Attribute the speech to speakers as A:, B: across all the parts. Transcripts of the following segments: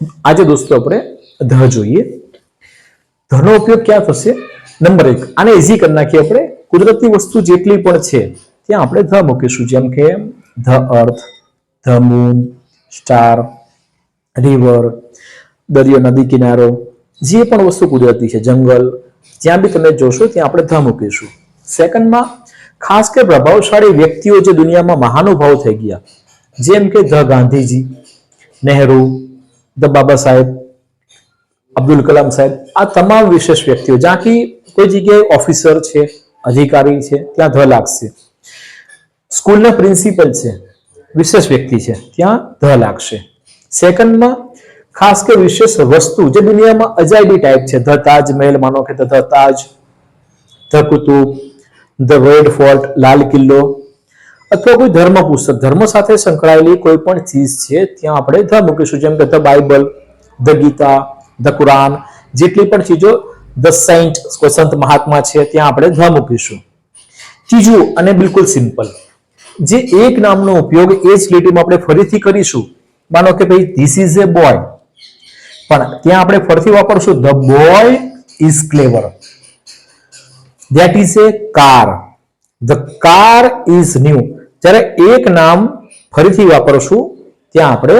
A: આજે દોસ્તો આપણે ધ જોઈએ. ધનો ઉપયોગ ક્યાં થશે? નંબર એક, આને ઇઝી કરી નાખીએ આપણે. કુદરતી વસ્તુ જેટલી પણ છે, ત્યાં આપણે ધ મૂકીશું. જેમ કે the earth, the moon, star, river, દરિયો, નદી, કિનારો, જે પણ વસ્તુ કુદરતી છે, જંગલ, જ્યાં બી તમે જોશો, ત્યાં આપણે ધ મૂકીશું. સેકન્ડમાં, ખાસ કે પ્રભાવશાળી વ્યક્તિઓ જે દુનિયામાં મહાનુભાવ થઈ ગયા, જેમ કે ધ ગાંધીજી, નહેરુ ધ બાબા સાહેબ, અબ્દુલ કલામ સાહેબ, આ તમામ વિશેષ વ્યક્તિઓ જ્યાંથી કોઈ જગ્યાએ ઓફિસર છે, અધિકારી છે, ત્યાં ધ લાગશે. સ્કૂલના પ્રિન્સિપલ છે, વિશેષ વ્યક્તિ છે, ત્યાં ધ લાગશે. સેકન્ડમાં, ખાસ કે વિશેષ વસ્તુ, જે દુનિયામાં અજાયબી ટાઈપ છે, ધ તાજમહેલ માનો કે the Taj, the Qutub, the Red Fort, Lal Qila અથવા કોઈ ધર્મ પુસ્તક ધર્મ સાથે સંકળાયેલી કોઈ પણ ચીજ છે, ત્યાં આપણે ધ મૂકીશું. જેમ કે the Bible, the Gita, the Quran, જેટલી પણ ચીજો ધ સેન્ટ, કોઈ સંત મહાત્મા છે, ત્યાં આપણે ધ મૂકીશું. ત્રીજું અને બિલકુલ સિમ્પલ. જે એક નામનો ઉપયોગ એ જ લીટીમાં આપણે ફરીથી કરીશું. માનો કે ભાઈ ધીસ ઇઝ એ બોય પણ ત્યાં આપણે ફરીથી વાપરશું the boy is clever that is a car the car is new જ્યારે એક નામ ફરીથી વાપરશું ત્યાં આપણે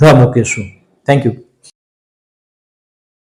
A: ધ મૂકીશું. Thank you